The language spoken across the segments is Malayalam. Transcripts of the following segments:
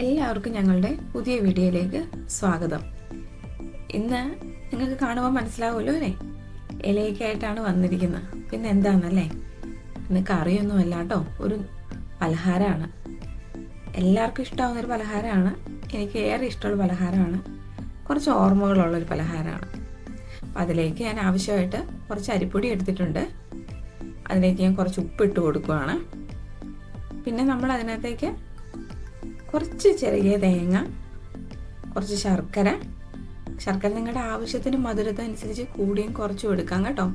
എല്ലാവർക്കും ഞങ്ങളുടെ പുതിയ വീഡിയോയിലേക്ക് സ്വാഗതം. ഇന്ന് നിങ്ങൾക്ക് കാണുമ്പോൾ മനസ്സിലാവുമല്ലോ അല്ലേ? ഇലയൊക്കെയായിട്ടാണ് വന്നിരിക്കുന്നത്. പിന്നെ എന്താണെന്നല്ലേ ഇന്ന് കറിയൊന്നുമല്ല കേട്ടോ. ഒരു പലഹാരമാണ്. എല്ലാവർക്കും ഇഷ്ടമാവുന്ന ഒരു പലഹാരമാണ്. എനിക്ക് ഏറെ ഇഷ്ടമുള്ള പലഹാരമാണ്. കുറച്ച് ഓർമ്മകളുള്ളൊരു പലഹാരമാണ്. അപ്പം അതിലേക്ക് ഞാൻ ആവശ്യമായിട്ട് കുറച്ച് അരിപ്പൊടി എടുത്തിട്ടുണ്ട്. അതിലേക്ക് ഞാൻ കുറച്ച് ഉപ്പിട്ട് കൊടുക്കുകയാണ് പിന്നെ നമ്മൾ അതിനകത്തേക്ക് കുറച്ച് ചെറിയ തേങ്ങ കുറച്ച് ശർക്കര. ശർക്കര നിങ്ങളുടെ ആവശ്യത്തിന് മധുരത അനുസരിച്ച് കൂടിയും കുറച്ചും എടുക്കാം കേട്ടോ.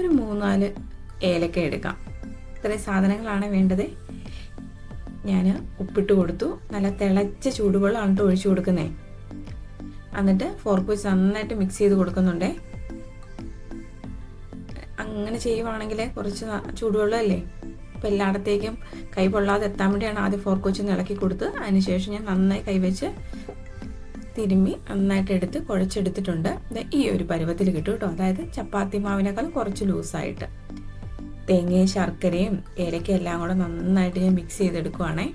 ഒരു മൂന്നാൽ ഏലക്ക എടുക്കാം. ഇത്രയും സാധനങ്ങളാണ് വേണ്ടത്. ഞാൻ ഉപ്പിട്ട് കൊടുത്തു. നല്ല തിളച്ച ചൂടുവെള്ളമാണ് ഒഴിച്ചു കൊടുക്കുന്നേ. എന്നിട്ട് ഫോർക്ക് വെച്ച് നന്നായിട്ട് മിക്സ് ചെയ്ത് കൊടുക്കുന്നുണ്ടേ. അങ്ങനെ ചെയ്യുവാണെങ്കിൽ കുറച്ച് ചൂടുവെള്ളമല്ലേ? അപ്പോൾ എല്ലായിടത്തേക്കും കൈ പൊള്ളാതെ എത്താൻ വേണ്ടിയാണ് ആദ്യം ഫോർക്ക് വെച്ച് ഇളക്കി കൊടുത്ത്. അതിനുശേഷം ഞാൻ നന്നായി കൈവച്ച് തിരുമ്മി നന്നായിട്ട് എടുത്ത് കുഴച്ചെടുത്തിട്ടുണ്ട്. ഈ ഒരു പരുവത്തിൽ കിട്ടും കേട്ടോ. അതായത് ചപ്പാത്തി മാവിനേക്കാൾ കുറച്ച് ലൂസായിട്ട്. തേങ്ങയും ശർക്കരയും ഏലക്കയും എല്ലാം കൂടെ നന്നായിട്ട് ഞാൻ മിക്സ് ചെയ്തെടുക്കുവാണേ.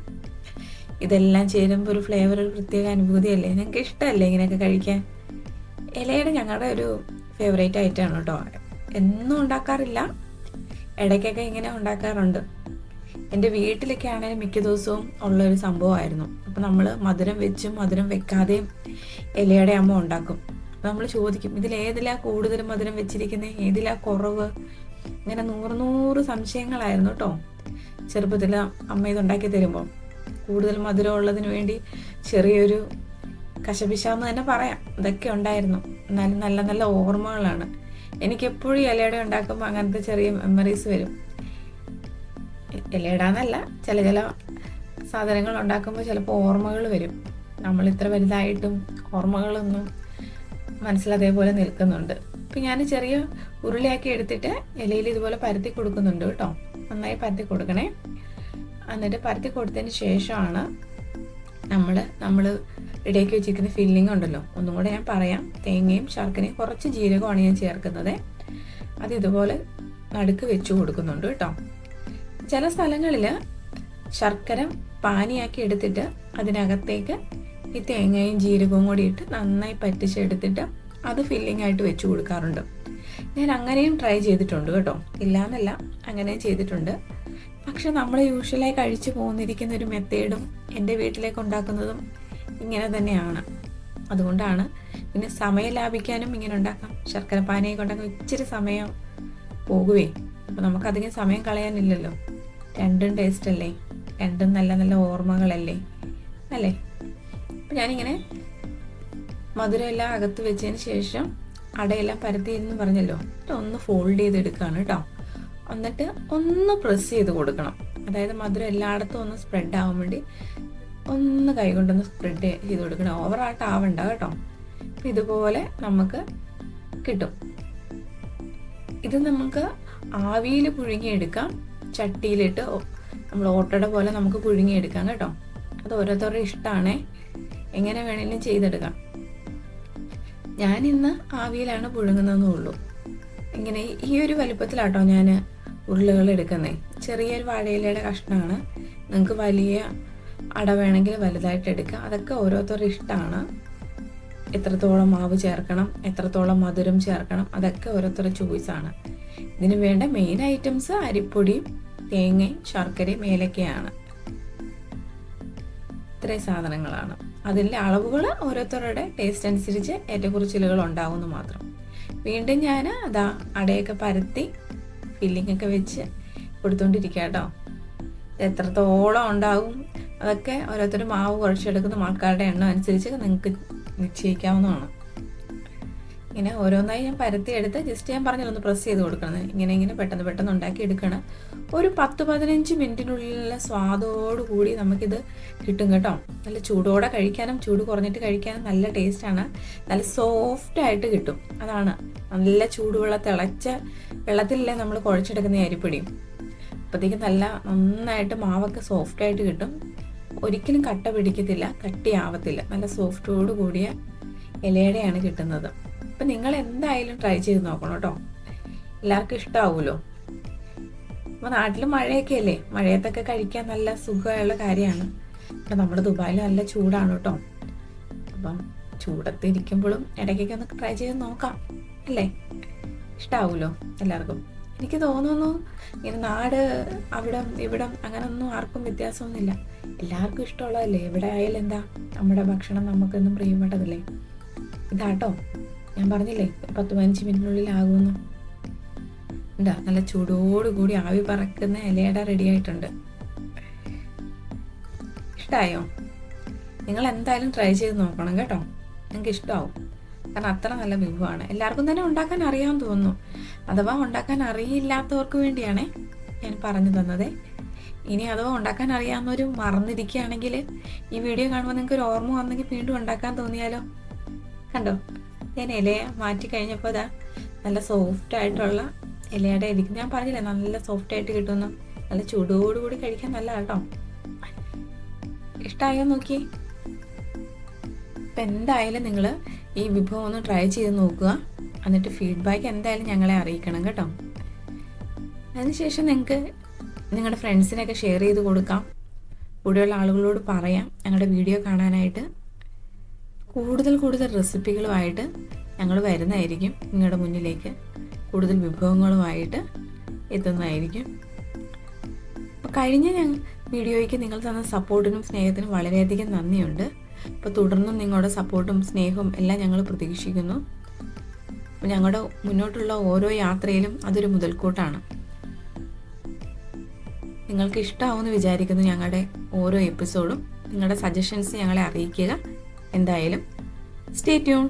ഇതെല്ലാം ചേരുമ്പോൾ ഒരു ഫ്ലേവർ ഒരു പ്രത്യേക അനുഭൂതിയല്ലേ? ഞങ്ങൾക്ക് ഇഷ്ടമല്ലേ ഇങ്ങനെയൊക്കെ കഴിക്കാൻ? ഇലയുടെ ഞങ്ങളുടെ ഒരു ഫേവറേറ്റ് ആയിട്ടാണ് കേട്ടോ. എന്നും ഉണ്ടാക്കാറില്ല. ഇടയ്ക്കൊക്കെ ഇങ്ങനെ ഉണ്ടാക്കാറുണ്ട്. എന്റെ വീട്ടിലൊക്കെ ആണെങ്കിൽ മിക്ക ദിവസവും ഉള്ളൊരു സംഭവമായിരുന്നു. അപ്പോൾ നമ്മൾ മധുരം വെച്ചും മധുരം വെക്കാതെയും ഇലയുടെ അമ്മ ഉണ്ടാക്കും. നമ്മൾ ചോദിക്കും ഇതിൽ ഏതിലാ കൂടുതൽ മധുരം വെച്ചിരിക്കുന്നത് ഏതിലാ കുറവ്? ഇങ്ങനെ നൂറ് നൂറ് സംശയങ്ങളായിരുന്നു കേട്ടോ. ചെറുപ്പത്തിൽ അമ്മ ഇത് ഉണ്ടാക്കി തരുമ്പോൾ കൂടുതൽ മധുരം ഉള്ളതിന് വേണ്ടി ചെറിയൊരു കശപിശാന്ന് തന്നെ പറയാം. ഇതൊക്കെ ഉണ്ടായിരുന്നു. എന്നാലും നല്ല നല്ല ഓർമ്മകളാണ്. എനിക്ക് എപ്പോഴും ഇലയുടെ ഉണ്ടാക്കുമ്പോൾ അങ്ങനത്തെ ചെറിയ മെമ്മറീസ് വരും. ഇലയിടാന്നല്ല ചില ചില സാധനങ്ങൾ ഉണ്ടാക്കുമ്പോൾ ചിലപ്പോൾ ഓർമ്മകൾ വരും. നമ്മൾ ഇത്ര വലുതായിട്ടും ഓർമ്മകളൊന്നും മനസ്സിൽ അതേപോലെ നിൽക്കുന്നുണ്ട്. ഇപ്പം ഞാൻ ചെറിയ ഉരുളിയാക്കി എടുത്തിട്ട് ഇലയിൽ ഇതുപോലെ പരത്തി കൊടുക്കുന്നുണ്ട് കേട്ടോ. നന്നായി പരത്തി കൊടുക്കണേ. എന്നിട്ട് പരത്തി കൊടുത്തതിന് ശേഷമാണ് നമ്മൾ നമ്മൾ റെഡിയാക്കി വെച്ചിരിക്കുന്ന ഫില്ലിംഗ് ഉണ്ടല്ലോ. ഒന്നും കൂടെ ഞാൻ പറയാം. തേങ്ങയും ശർക്കരയും കുറച്ച് ജീരകമാണ് ഞാൻ ചേർക്കുന്നത്. അത് ഇതുപോലെ നടുക്ക് വെച്ച് കൊടുക്കുന്നുണ്ട് കേട്ടോ. ചില സ്ഥലങ്ങളിൽ ശർക്കര പാനിയാക്കി എടുത്തിട്ട് അതിനകത്തേക്ക് ഈ തേങ്ങയും ജീരകവും കൂടി ഇട്ട് നന്നായി പറ്റിച്ചെടുത്തിട്ട് അത് ഫില്ലിംഗ് ആയിട്ട് വെച്ച് കൊടുക്കാറുണ്ട്. ഞാൻ അങ്ങനെയും ട്രൈ ചെയ്തിട്ടുണ്ട് കേട്ടോ. ഇല്ലാന്നല്ല അങ്ങനെയും ചെയ്തിട്ടുണ്ട്. പക്ഷെ നമ്മൾ യൂഷ്വലായി കഴിച്ചു പോന്നിരിക്കുന്ന ഒരു മെത്തേഡും എന്റെ വീട്ടിലേക്ക് ഉണ്ടാക്കുന്നതും ഇങ്ങനെ തന്നെയാണ്. അതുകൊണ്ടാണ് പിന്നെ സമയം ലാഭിക്കാനും ഇങ്ങനെ ഉണ്ടാക്കാം. ശർക്കര പാനയൊക്കെ ഉണ്ടാക്കാൻ ഇച്ചിരി സമയം പോകുവേ. അപ്പോൾ നമുക്കധികം സമയം കളയാനില്ലല്ലോ. രണ്ടും ടേസ്റ്റ് അല്ലേ? രണ്ടും നല്ല നല്ല ഓർമ്മകളല്ലേ? അല്ലേ? അപ്പം ഞാനിങ്ങനെ മധുരം എല്ലാം അകത്ത് വെച്ചതിന് ശേഷം അടയെല്ലാം പരത്തിയെന്ന് പറഞ്ഞല്ലോ. ഒന്ന് ഫോൾഡ് ചെയ്തെടുക്കുകയാണ് കേട്ടോ എന്നിട്ട് ഒന്ന് പ്രസ് ചെയ്ത് കൊടുക്കണം. അതായത് മധുരം എല്ലായിടത്തും ഒന്ന് സ്പ്രെഡ് ആവാൻ വേണ്ടി ഒന്ന് കൈകൊണ്ടൊന്ന് സ്പ്രെഡ് ചെയ്ത് കൊടുക്കണം. ഓവറായിട്ട് ആവണ്ട കേട്ടോ. ഇതുപോലെ നമുക്ക് കിട്ടും. ഇത് നമുക്ക് ആവിയിൽ പുഴുങ്ങിയെടുക്കാം. ചട്ടിയിലിട്ട് നമ്മൾ ഓട്ടയുടെ പോലെ നമുക്ക് പുഴുങ്ങിയെടുക്കാം കേട്ടോ. അത് ഓരോരുത്തരുടെ ഇഷ്ടമാണേ എങ്ങനെ വേണേലും ചെയ്തെടുക്കാം. ഞാൻ ഇന്ന് ആവിയിലാണ് പുഴുങ്ങുന്നതെന്നേ ഉള്ളൂ. ഇങ്ങനെ ഈ ഒരു വലുപ്പത്തിലാട്ടോ ഞാൻ ഉരുളകൾ എടുക്കുന്നത് ചെറിയൊരു വാഴയിലയുടെ കഷ്ണമാണ് നിങ്ങൾക്ക് വലിയ അട വേണമെങ്കിൽ വലുതായിട്ട് എടുക്കുക. അതൊക്കെ ഓരോരുത്തരുടെ ഇഷ്ടമാണ്. എത്രത്തോളം മാവ് ചേർക്കണം എത്രത്തോളം മധുരം ചേർക്കണം അതൊക്കെ ഓരോരുത്തരുടെ ചോയ്സാണ് ഇതിന് വേണ്ട മെയിൻ ഐറ്റംസ് അരിപ്പൊടിയും തേങ്ങയും ശർക്കരയും ഏലക്കയാണ്. ഇത്രയും സാധനങ്ങളാണ്. അതിന്റെ അളവുകൾ ഓരോരുത്തരുടെ ടേസ്റ്റ് അനുസരിച്ച് ഏറ്റക്കുറിച്ചിലുകൾ ഉണ്ടാവുമെന്ന് മാത്രം. വീണ്ടും ഞാൻ അതാ അടയൊക്കെ പരത്തി ഫില്ലിംഗ് ഒക്കെ വെച്ച് കൊടുത്തോണ്ടിരിക്കുക കേട്ടോ എത്രത്തോളം ഉണ്ടാവും? അതൊക്കെ ഓരോരുത്തരും മാവ് കുറച്ചെടുക്കുന്ന ആൾക്കാരുടെ എണ്ണം അനുസരിച്ച് നിങ്ങൾക്ക് നിശ്ചയിക്കാവുന്നതാണ്. ഇങ്ങനെ ഓരോന്നായി ഞാൻ പരത്തി എടുത്ത് ജസ്റ്റ് ഞാൻ പറഞ്ഞല്ലോ ഒന്ന് പ്രസ് ചെയ്ത് കൊടുക്കണം. ഇങ്ങനെ ഇങ്ങനെ പെട്ടെന്ന് പെട്ടെന്ന് ഉണ്ടാക്കി എടുക്കണം. ഒരു പത്ത് പതിനഞ്ച് മിനിറ്റിനുള്ളിലുള്ള സ്വാദോടുകൂടി നമുക്കിത് കിട്ടും കേട്ടോ. നല്ല ചൂടോടെ കഴിക്കാനും ചൂട് കുറഞ്ഞിട്ട് കഴിക്കാനും നല്ല ടേസ്റ്റാണ് നല്ല സോഫ്റ്റ് ആയിട്ട് കിട്ടും. അതാണ്. നല്ല ചൂടുവെള്ള തിളച്ച വെള്ളത്തിലല്ലേ നമ്മൾ കുഴച്ചെടുക്കുന്ന അരിപ്പൊടിയും അപ്പോഴത്തേക്കും നല്ല നന്നായിട്ട് മാവൊക്കെ സോഫ്റ്റ് ആയിട്ട് കിട്ടും. ഒരിക്കലും കട്ട പിടിക്കത്തില്ല കട്ടിയാവത്തില്ല. നല്ല സോഫ്റ്റോട് കൂടിയ ഇലയുടെയാണ് കിട്ടുന്നത്. അപ്പം നിങ്ങൾ എന്തായാലും ട്രൈ ചെയ്ത് നോക്കണം കേട്ടോ എല്ലാവർക്കും ഇഷ്ടമാവുമല്ലോ അപ്പോൾ നാട്ടിൽ മഴയൊക്കെ അല്ലേ മഴയത്തൊക്കെ കഴിക്കാൻ നല്ല സുഖമുള്ള കാര്യമാണ്. ഇപ്പം നമ്മുടെ ദുബായിൽ നല്ല ചൂടാണ് കേട്ടോ അപ്പം ചൂടത്ത് ഇരിക്കുമ്പോഴും ഇടയ്ക്കൊക്കെ ഒന്ന് ട്രൈ ചെയ്ത് നോക്കാം. അല്ലേ? ഇഷ്ടാവൂലോ? എല്ലാവർക്കും? എനിക്ക് തോന്നുന്നു ഇങ്ങനെ നാട് അവിടം ഇവിടം അങ്ങനൊന്നും ആർക്കും വ്യത്യാസമൊന്നുമില്ല. എല്ലാവർക്കും ഇഷ്ടമുള്ളതല്ലേ? എവിടെ ആയാലും എന്താ? നമ്മുടെ ഭക്ഷണം നമുക്കൊന്നും പ്രിയപ്പെട്ടതല്ലേ? ഇതാട്ടോ. ഞാൻ പറഞ്ഞില്ലേ പത്ത് പതിനഞ്ച് മിനിറ്റിനുള്ളിൽ ആകുമെന്ന്. എന്താ നല്ല ചൂടോടുകൂടി ആവി പറക്കുന്ന ഇലയട റെഡി ആയിട്ടുണ്ട്. ഇഷ്ടമായോ നിങ്ങൾ എന്തായാലും ട്രൈ ചെയ്ത് നോക്കണം കേട്ടോ. നിങ്ങൾക്ക് ഇഷ്ടമാവും കാരണം അത്ര നല്ല വിഭവമാണ്. എല്ലാവർക്കും തന്നെ ഉണ്ടാക്കാൻ അറിയാമെന്ന് തോന്നുന്നു. അഥവാ ഉണ്ടാക്കാൻ അറിയില്ലാത്തവർക്ക് വേണ്ടിയാണ് ഞാൻ പറഞ്ഞു തന്നത്. ഇനി അഥവാ ഉണ്ടാക്കാൻ അറിയാവുന്നവർ മറന്നിരിക്കുകയാണെങ്കിൽ ഈ വീഡിയോ കാണുമ്പോൾ നിങ്ങൾക്ക് ഒരു ഓർമ്മ വന്നെങ്കിൽ വീണ്ടും ഉണ്ടാക്കാൻ തോന്നിയാലോ? കണ്ടോ? ഞാൻ ഇലയെ മാറ്റി കഴിഞ്ഞപ്പോൾ അതാ നല്ല സോഫ്റ്റ് ആയിട്ടുള്ള ഇലയുടെ ഇരിക്കും ഞാൻ പറഞ്ഞില്ലേ നല്ല സോഫ്റ്റ് ആയിട്ട് കിട്ടുന്നു നല്ല ചൂടോടുകൂടി കഴിക്കാൻ നല്ല കേട്ടോ. ഇഷ്ടമായോ നോക്കി? അപ്പം എന്തായാലും നിങ്ങൾ ഈ വിഭവം ഒന്ന് ട്രൈ ചെയ്ത് നോക്കുക. എന്നിട്ട് ഫീഡ്ബാക്ക് എന്തായാലും ഞങ്ങളെ അറിയിക്കണം കേട്ടോ. അതിനുശേഷം നിങ്ങൾക്ക് നിങ്ങളുടെ ഫ്രണ്ട്സിനൊക്കെ ഷെയർ ചെയ്ത് കൊടുക്കാം. കൂടെയുള്ള ആളുകളോട് പറയാം ഞങ്ങളുടെ വീഡിയോ കാണാനായിട്ട്. കൂടുതൽ കൂടുതൽ റെസിപ്പികളുമായിട്ട് ഞങ്ങൾ വരുന്നതായിരിക്കും നിങ്ങളുടെ മുന്നിലേക്ക്. കൂടുതൽ വിഭവങ്ങളുമായിട്ട് എത്തുന്നതായിരിക്കും. അപ്പോൾ കഴിഞ്ഞ വീഡിയോയ്ക്ക് നിങ്ങൾ തന്ന സപ്പോർട്ടിനും സ്നേഹത്തിനും വളരെയധികം നന്ദിയുണ്ട്. അപ്പോൾ തുടർന്നും നിങ്ങളുടെ സപ്പോർട്ടും സ്നേഹവും എല്ലാം ഞങ്ങൾ പ്രതീക്ഷിക്കുന്നു. അപ്പോൾ ഞങ്ങളുടെ മുന്നോട്ടുള്ള ഓരോ യാത്രയിലും അതൊരു മുതൽക്കൂട്ടാണ്. നിങ്ങൾക്ക് ഇഷ്ടമാവുമെന്ന് വിചാരിക്കുന്നു ഞങ്ങളുടെ ഓരോ എപ്പിസോഡും. നിങ്ങളുടെ സജഷൻസ് ഞങ്ങളെ അറിയിക്കുക. എന്തായാലും സ്റ്റേ ട്യൂൺ.